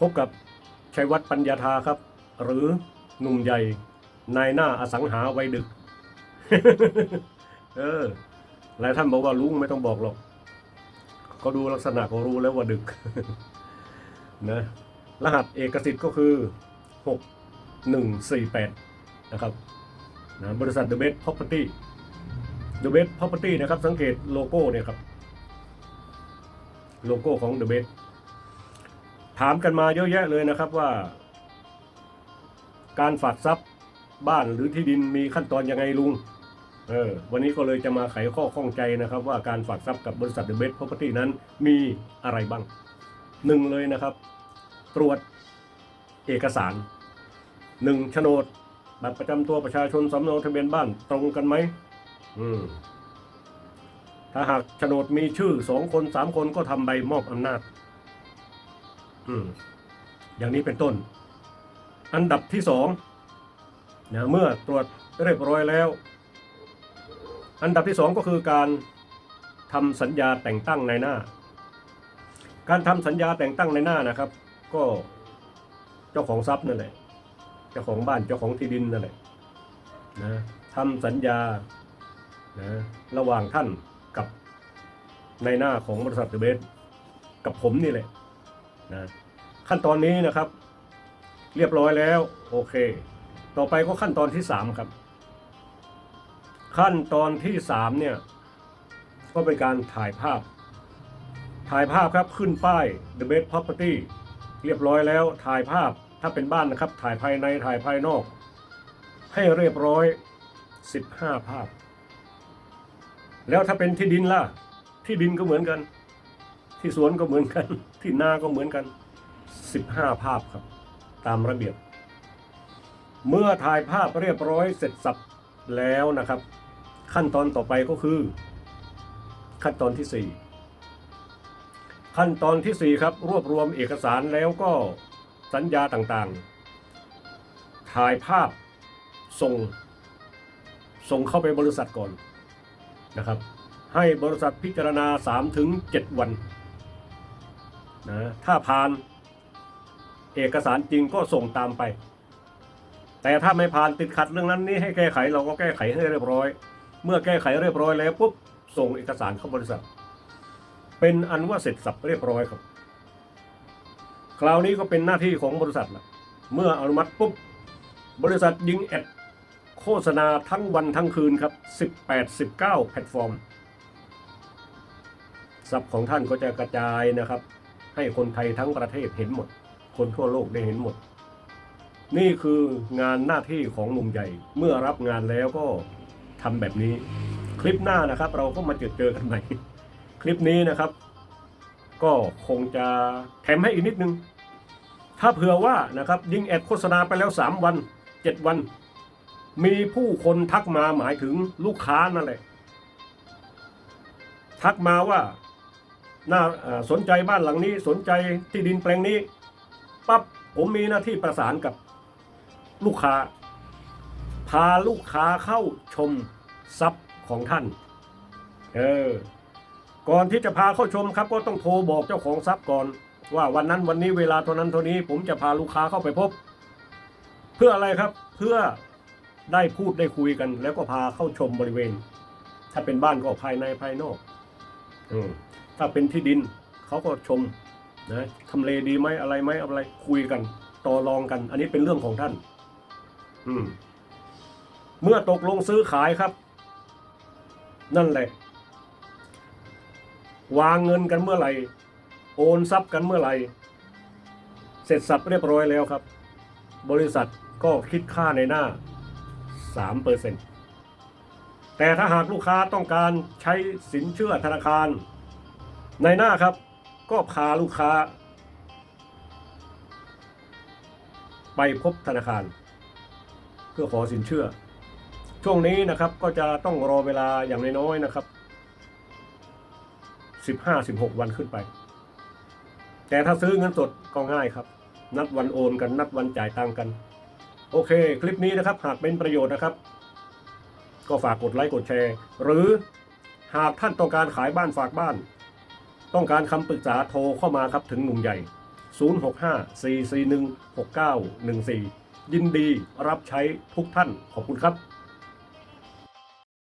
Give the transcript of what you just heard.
พบกับชัยวัฒน์ปัญญาธาครับ หรือหนุ่มใหญ่นายหน้าอสังหาวัยดึก เออ หลายท่านบอกว่าลุงไม่ต้องบอกหรอกเขาดูลักษณะเขารู้แล้วว่าดึก นะ รหัสเอกสิทธิ์ก็คือหกหนึ่งสี่แปดนะครับนะบริษัท The Best Property The Best Property นะครับ สังเกตโลโก้เนี่ยครับ โลโก้ของ The Best ถามกันมาเยอะแยะเลยนะครับว่า การฝากทรัพย์บ้านหรือที่ดินมีขั้นตอนยังไงลุงเออวันนี้ก็เลยจะมาไขข้อข้องใจนะครับ ว่าการฝากทรัพย์กับบริษัท The Best Property นั้นมีอะไรบ้างหนึ่งเลยนะครับ ตรวจเอกสารหนึ่งโฉนดบัตรประจำตัวประชาชนสำเนาทะเบียนบ้านตรงกันไหมอืมถ้าหากโฉนดมีชื่อสองคนสามคนก็ทำใบมอบอำนาจ อืมอย่างนี้เป็นต้น อันดับที่สองนะเมื่อตรวจเรียบร้อยแล้ว อันดับที่สองก็คือการทำสัญญาแต่งตั้งในหน้า การทำสัญญาแต่งตั้งในหน้านะครับ ก็เจ้าของทรัพย์นั่นแหละเจ้าของบ้านเจ้าของที่ดินนั่นแหละนะทำสัญญานะระหว่างท่านกับในหน้าของบริษัทเดอะเบสกับผมนี่แหละ นะขั้นตอนนี้นะครับ เรียบร้อยแล้ว โอเค ต่อไปก็ขั้นตอนที่สามครับ ขั้นตอนที่สามเนี่ยก็เป็นการถ่ายภาพ ถ่ายภาพครับขึ้นป้าย The Best Property เรียบร้อยแล้วถ่ายภาพถ้าเป็นบ้านนะครับ ถ่ายภายในถ่ายภายนอก ให้เรียบร้อย 15 ภาพ แล้วถ้าเป็นที่ดินล่ะ ที่ดินก็เหมือนกัน ที่สวนก็เหมือนกัน ที่นาก็เหมือนกัน 15 ภาพครับ ตามระเบียบ เมื่อถ่ายภาพเรียบร้อยเสร็จสับแล้วนะครับ ขั้นตอนต่อไปก็คือ ขั้นตอนที่สี่ขั้นตอนที่ 4 ครับ รวบรวมเอกสารแล้วก็สัญญาต่างๆ ถ่ายภาพส่งส่งเข้าไปบริษัทก่อนนะครับ ให้บริษัทพิจารณา 3-7 วัน นะถ้าผ่านเอกสารจริงก็ส่งตามไป แต่ถ้าไม่ผ่านติดขัดเรื่องนั้นนี่ให้แก้ไขเราก็แก้ไขให้เรียบร้อย เมื่อแก้ไขเรียบร้อยแล้วปุ๊บส่งเอกสารเข้าบริษัท เป็นอันว่าเสร็จสับเรียบร้อยครับ คราวนี้ก็เป็นหน้าที่ของบริษัทละเมื่ออนุมัติปุ๊บบริษัทยิงแอดโฆษณาทั้งวันทั้งคืนครับ 18-19 แพลตฟอร์มสับของท่านก็จะกระจายนะครับ ให้คนไทยทั้งประเทศเห็นหมด คนทั่วโลกได้เห็นหมด นี่คืองานหน้าที่ของหนุ่มใหญ่ เมื่อรับงานแล้วก็ทำแบบนี้ คลิปหน้านะครับ เราก็มาเจอเจอกันใหม่คลิปนี้นะครับ ก็คงจะแถมให้อีกนิดนึง ถ้าเผื่อว่านะครับยิงแอดโฆษณาไปแล้ว 3 วัน 7 วัน มีผู้คนทักมาหมายถึงลูกค้านั่นแหละทักมาว่า น่าสนใจบ้านหลังนี้สนใจที่ดินแปลงนี้ปั๊บผมมีหน้าที่ประสานกับลูกค้า พาลูกค้าเข้าชมทรัพย์ของท่านเออก่อนที่จะพาเข้าชมครับ ก็ต้องโทรบอกเจ้าของทรัพย์ก่อน ว่าวันนั้นวันนี้เวลาเท่านั้นเท่านี้ ผมจะพาลูกค้าเข้าไปพบ เพื่ออะไรครับเพื่อได้พูดได้คุยกัน แล้วก็พาเข้าชมบริเวณ ถ้าเป็นบ้านก็ภายในภายนอก อืม ถ้าเป็นที่ดินเขาก็ชมนะทำเลดีไหมอะไรไหมอะไรคุยกันต่อรองกัน อันนี้เป็นเรื่องของท่าน อืม เมื่อตกลงซื้อขายครับ นั่นแหละ วางเงินกันเมื่อไหร่โอนทรัพย์กันเมื่อไหร่เสร็จสับเรียบร้อยแล้วครับ บริษัทก็คิดค่าในหน้า3เปอร์เซ็นแต่ถ้าหากลูกค้าต้องการใช้สินเชื่อธนาคาร ในหน้าครับก็พาลูกค้า ไปพบธนาคาร เพื่อขอสินเชื่อ ช่วงนี้นะครับก็จะต้องรอเวลาอย่างน้อยๆนะครับ 15-16 วันขึ้นไป แต่ถ้าซื้อเงินสดก็ง่ายครับ นัดวันโอนกันนัดวันจ่ายตังกัน โอเค คลิปนี้นะครับหากเป็นประโยชน์นะครับ ก็ฝากกดไลค์กดแชร์ หรือหากท่านต้องการขายบ้านฝากบ้าน ต้องการคำปรึกษาโทรเข้ามาครับถึงหนุ่มใหญ่ 065 441 6914 ยินดีรับใช้ทุกท่านขอบคุณครับ